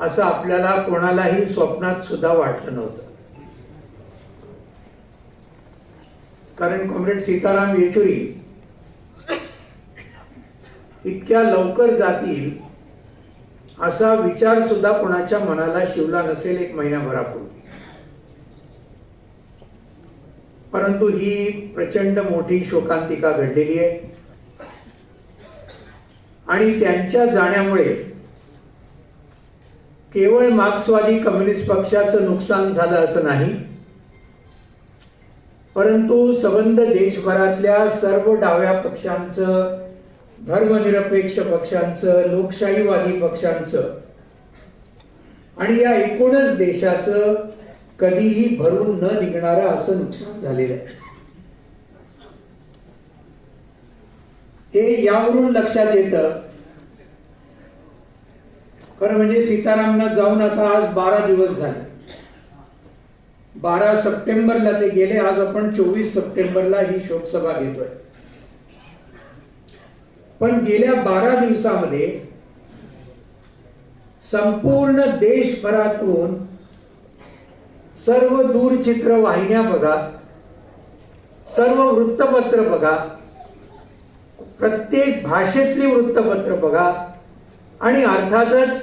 असं आपल्याला कोणालाही स्वप्नात सुद्धा वाटलं नव्हतं. कारण कॉम्रेड सीताराम येचुरी इतक्या लवकर जातील असा विचार सुद्धा कोणाच्या मनाला शिवला नसेल एक महिन्याभरापूर्वी परंतु ही प्रचंड मोठी शोकांतिका घडलेली आहे. आणि त्यांच्या जाण्यामुळे केवळ मार्क्सवादी कम्युनिस्ट पक्षाचं नुकसान झालं असं नाही परंतु सबंध देशभरातल्या सर्व डाव्या पक्षांचं धर्मनिरपेक्ष पक्षांचं लोकशाहीवादी पक्षांचं आणि या एकूणच देशाचं कधीही भरून न निघणारं असं नुकसान झालेलं आहे. हे यावरून लक्षात येतं खरं म्हणजे सीतारामना जाऊन आता आज बारा दिवस झाले. बारा सप्टेंबरला ते गेले आज आपण चोवीस सप्टेंबरला ही शोकसभा घेतोय. पण गेल्या बारा दिवसामध्ये संपूर्ण देशभरातून सर्व दूरचित्र वाहिन्या बघा सर्व वृत्तपत्र बघा प्रत्येक भाषेतली वृत्तपत्र बघा आणि अर्थातच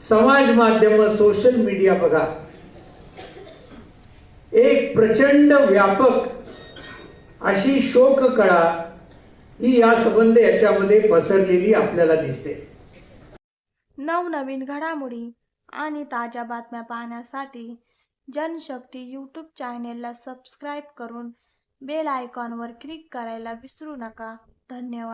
समाज माध्यम सोशल मीडिया बघा. एक प्रचंड व्यापक अशी शोक कळा ही या संबंध याच्यामध्ये पसरलेली आपल्याला दिसते. नवनवीन घडामोडी आणि ताज्या बातम्या पाहण्यासाठी जनशक्ती यूट्यूब चॅनेलला सबस्क्राईब करून बेल आयकॉनवर क्लिक करायला विसरू नका. धन्यवाद.